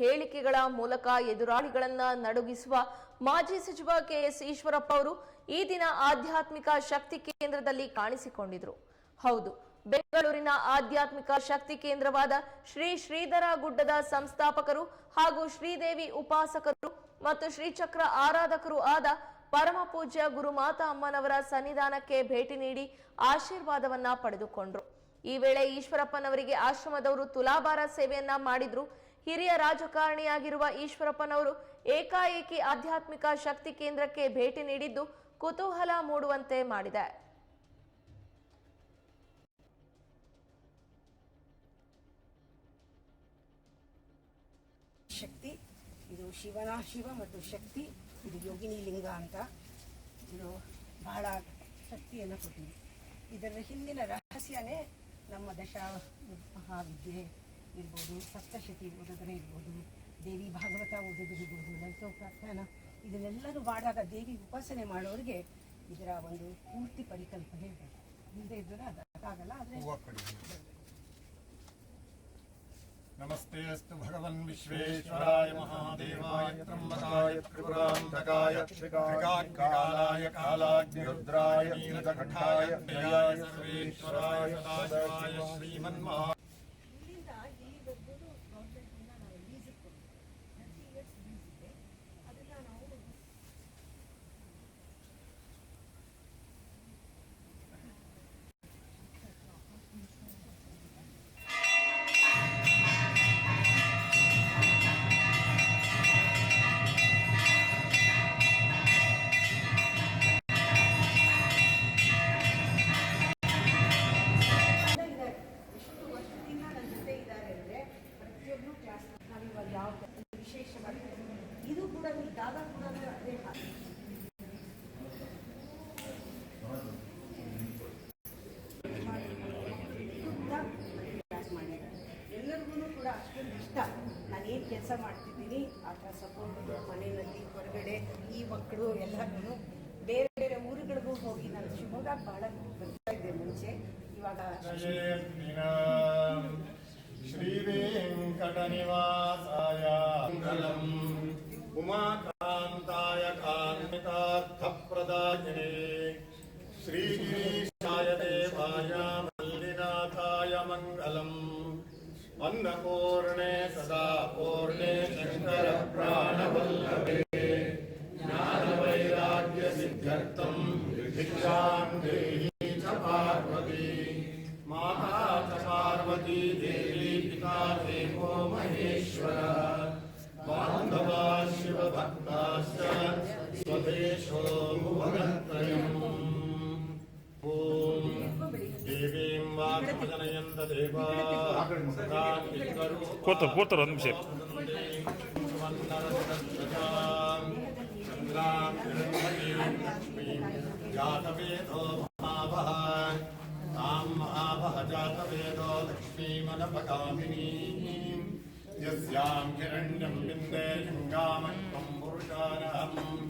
ಹೇಳಿಕೆಗಳ ಮೂಲಕ ಎದುರಾಳಿಗಳನ್ನ ನಡುಗಿಸುವ ಮಾಜಿ ಸಚಿವ ಕೆಎಸ್ ಈಶ್ವರಪ್ಪ ಅವರು ಈ ದಿನ ಆಧ್ಯಾತ್ಮಿಕ ಶಕ್ತಿ ಕೇಂದ್ರದಲ್ಲಿ ಕಾಣಿಸಿಕೊಂಡಿದ್ರು. ಹೌದು, ಬೆಂಗಳೂರಿನ ಆಧ್ಯಾತ್ಮಿಕ ಶಕ್ತಿ ಕೇಂದ್ರವಾದ ಶ್ರೀ ಶ್ರೀಧರ ಗುಡ್ಡದ ಸಂಸ್ಥಾಪಕರು ಹಾಗೂ ಶ್ರೀದೇವಿ ಉಪಾಸಕರು ಮತ್ತು ಶ್ರೀಚಕ್ರ ಆರಾಧಕರು ಆದ ಪರಮ ಪೂಜ್ಯ ಗುರುಮಾತಾ ಅಮ್ಮನವರ ಸನ್ನಿಧಾನಕ್ಕೆ ಭೇಟಿ ನೀಡಿ ಆಶೀರ್ವಾದವನ್ನ ಪಡೆದುಕೊಂಡ್ರು. ಈ ವೇಳೆ ಈಶ್ವರಪ್ಪನವರಿಗೆ ಆಶ್ರಮದವರು ತುಲಾಭಾರ ಸೇವೆಯನ್ನ ಮಾಡಿದ್ರು. ಹಿರಿಯ ರಾಜಕಾರಣಿಯಾಗಿರುವ ಈಶ್ವರಪ್ಪನವರು ಏಕಾಏಕಿ ಆಧ್ಯಾತ್ಮಿಕ ಶಕ್ತಿ ಕೇಂದ್ರಕ್ಕೆ ಭೇಟಿ ನೀಡಿದ್ದು ಕುತೂಹಲ ಮೂಡುವಂತೆ ಮಾಡಿದೆ. ಶಕ್ತಿ, ಇದು ಶಿವನ ಶಿವ ಮತ್ತು ಶಕ್ತಿ, ಇದು ಯೋಗಿನಿ ಲಿಂಗ ಅಂತ ಇದು ಬಹಳ ಶಕ್ತಿಯನ್ನು ಕೊಟ್ಟಿದೆ. ಇದರ ಹಿಂದಿನ ರಹಸ್ಯನೇ ನಮ್ಮ ದಶ ಮಹಾವಿದ್ಯೆ. ಇರ್ಬೋದು ಸಪ್ತಶತಿ ಓದಿದ್ರೆ ಇರ್ಬೋದು ದೇವಿ ಭಾಗವತ ಓದೋದಿರ್ಬೋದು ಲಲಿತೋಪಾಖ್ಯಾನ ಇದನ್ನೆಲ್ಲರೂ ಮಾಡಿದಾಗ ದೇವಿ ಉಪಾಸನೆ ಮಾಡೋರಿಗೆ ಇದರ ಒಂದು ಪೂರ್ತಿ ಪರಿಕಲ್ಪನೆ ಇರಬೇಕು ಹಿಂದೆ ಇದ್ದರೆ ಅದಾಗಲ್ಲ ಆದರೆ नमस्ते अस्तु भगवन् विश्वेश्वराय महादेवाय त्र्यम्बकाय त्रिपुरान्तकाय त्रिकाग्निकालाय कालाग्निरुद्राय नीलकण्ठाय जयाय सर्वेश्वराय सदाशिवाय श्रीमन्महा ಎಲ್ಲರಿಗೂ ಕೂಡ ಅಷ್ಟೊಂದು ಇಷ್ಟ. ನಾನು ಏನು ಕೆಲಸ ಮಾಡ್ತಿದ್ದೀನಿ ಆ ಸಪೋರ್ಟ್ ಮನೆಯಲ್ಲಿ ಹೊರಗಡೆ ಈ ಮಕ್ಕಳು ಎಲ್ಲರೂ ಬೇರೆ ಬೇರೆ ಊರುಗಳಿಗೂ ಹೋಗಿ ನಾನು ಶಿವಮೊಗ್ಗ ಬಹಳ ಬರ್ತಾ ಇದ್ದೆ ಮುಂಚೆ. ಇವಾಗ ಶ್ರೀ ವೆಂಕಟ ನಿವಾಸಾಯ. ಉಮಾ कान्तिकार्थप्रदायिने श्रीगिरीशाय देवाय मल्लिनाथाय मङ्गलम् अन्नपूर्णे सदा पूर्णे शङ्करप्राणवल्लभे ज्ञानवैराग्यसिद्ध्यर्थम् भिक्षां పోతారు పోతారు అందు సేపు जातवेदो लक्ष्मीमनपगामिनी यस्यां हिरण्यं बिन्दे लिङ्गामन्तं पुरुषारहम्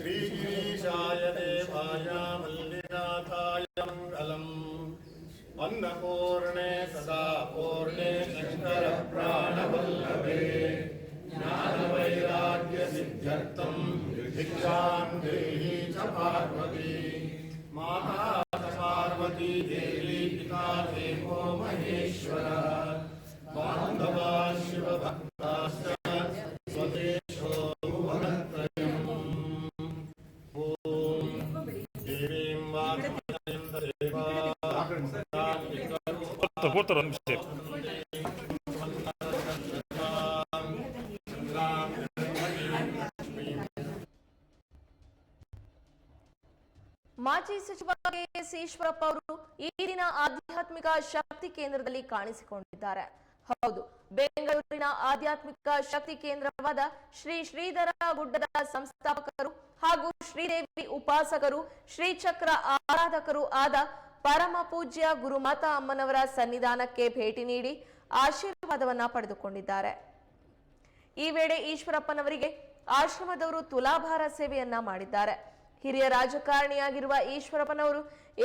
श्रीगिरीशाय देवाय मल्लिनाथाय मङ्गलम्। अन्नपूर्णे सदा पूर्णे शङ्करप्राणवल्लभे ज्ञानवैराग्यसिद्ध्यर्थम् भिक्षां देहि च पार्वती। माता पार्वती देवी पिता देवो महेश्वरः। बान्धवा ಮಾಜಿ ಸಚಿವ ಈಶ್ವರಪ್ಪ ಅವರು ಈ ದಿನ ಆಧ್ಯಾತ್ಮಿಕ ಶಕ್ತಿ ಕೇಂದ್ರದಲ್ಲಿ ಕಾಣಿಸಿಕೊಂಡಿದ್ದಾರೆ. ಹೌದು, ಬೆಂಗಳೂರಿನ ಆಧ್ಯಾತ್ಮಿಕ ಶಕ್ತಿ ಕೇಂದ್ರವಾದ ಶ್ರೀ ಶ್ರೀಧರ ಗುಡ್ಡದ ಸಂಸ್ಥಾಪಕರು ಹಾಗೂ ಶ್ರೀದೇವಿ ಉಪಾಸಕರು, ಶ್ರೀಚಕ್ರ ಆರಾಧಕರು ಆದ ಪರಮ ಪೂಜ್ಯ ಗುರುಮಾತಾ ಅಮ್ಮನವರ ಸನ್ನಿಧಾನಕ್ಕೆ ಭೇಟಿ ನೀಡಿ ಆಶೀರ್ವಾದವನ್ನ ಪಡೆದುಕೊಂಡಿದ್ದಾರೆ. ಈ ವೇಳೆ ಈಶ್ವರಪ್ಪನವರಿಗೆ ಆಶ್ರಮದವರು ತುಲಾಭಾರ ಸೇವೆಯನ್ನ ಮಾಡಿದ್ದಾರೆ. ಹಿರಿಯ ರಾಜಕಾರಣಿಯಾಗಿರುವ ಈಶ್ವರಪ್ಪನವರು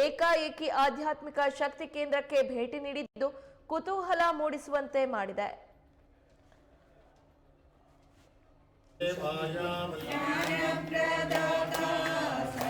ಏಕಾಏಕಿ ಆಧ್ಯಾತ್ಮಿಕ ಶಕ್ತಿ ಕೇಂದ್ರಕ್ಕೆ ಭೇಟಿ ನೀಡಿದ್ದು ಕುತೂಹಲ ಮೂಡಿಸುವಂತೆ ಮಾಡಿದೆ. Devayam Devayam Pradadasa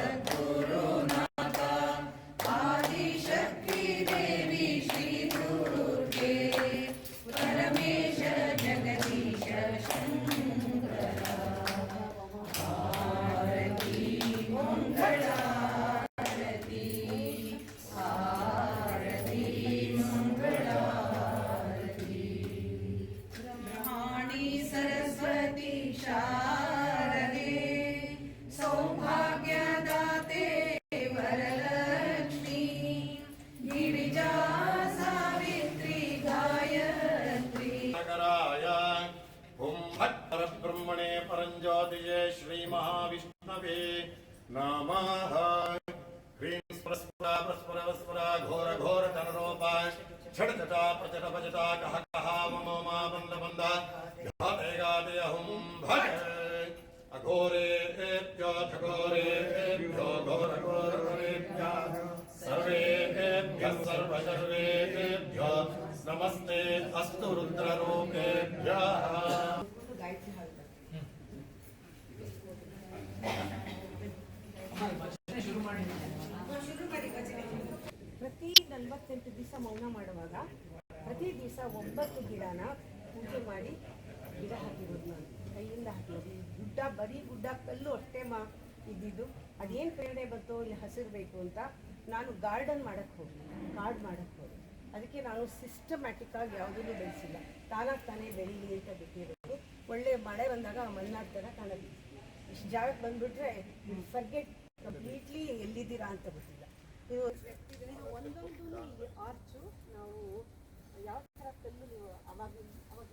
श्रीमहाविष्णवे नमः। ह्रीं स्परस्परा प्रस्परवस्परा घोर घोर तनरोपा षड्जटा प्रचट भजटा कः कः मम, मा, बंद बंद। घाते गाते अहुं, भज। अघोरेभ्यो घोरेभ्यो घोर घोरेभ्यः सर्वेभ्यः सर्वसर्वेभ्यो नमस्ते, अस्तु, रुद्ररूपेभ्यः। ನಲವತ್ತೆಂಟು ದಿವಸ ಮೌನ ಮಾಡುವಾಗ ಪ್ರತಿ ದಿವಸ ಒಂಬತ್ತು ಗಿಡನ ಪೂಜೆ ಮಾಡಿ ಗಿಡ ಹಾಕಿರೋದು ನಾನು. ಕೈಯಿಂದ ಹಾಕಿರೋದು. ಗುಡ್ಡ, ಬರೀ ಗುಡ್ಡ ಕಲ್ಲು ಅಷ್ಟೇ ಮಾ ಇದ್ದಿದ್ದು. ಅದೇನು ಪ್ರೇರಣೆ ಬಂತು ಇಲ್ಲಿ ಹಸಿರು ಬೇಕು ಅಂತ ನಾನು ಗಾರ್ಡನ್ ಮಾಡೋಕ್ಕೆ ಹೋಗಿ ಕಾರ್ಡ್ ಮಾಡೋಕ್ಕೆ ಹೋಗಿ ಅದಕ್ಕೆ ನಾನು ಸಿಸ್ಟಮ್ಯಾಟಿಕ್ ಆಗಿ ಯಾವುದನ್ನು ಬೆಳೆಸಿಲ್ಲ. ತಾನಾಗಿ ತಾನೇ ಬೆಳೀಲಿ ಅಂತ ಬಿಟ್ಟಿರೋದು. ಒಳ್ಳೆ ಮಳೆ ಬಂದಾಗ ಮಲ್ನಾಡ್ ಥರ ಕಾಣಲಿ ಇಷ್ಟು ಜಾಗಕ್ಕೆ ಬಂದುಬಿಟ್ರೆ ಫರ್ಗೆಟ್ ಕಂಪ್ಲೀಟ್ಲಿ ಎಲ್ಲಿದ್ದೀರಾ ಅಂತ ಗೊತ್ತಿಲ್ಲ. ಒಂದೊಂದು ಆರ್ಚು ನಾವು ಯಾವ ಥರ ಕಲ್ಲು ನೀವು ಅವಾಗ ಅವಾಗ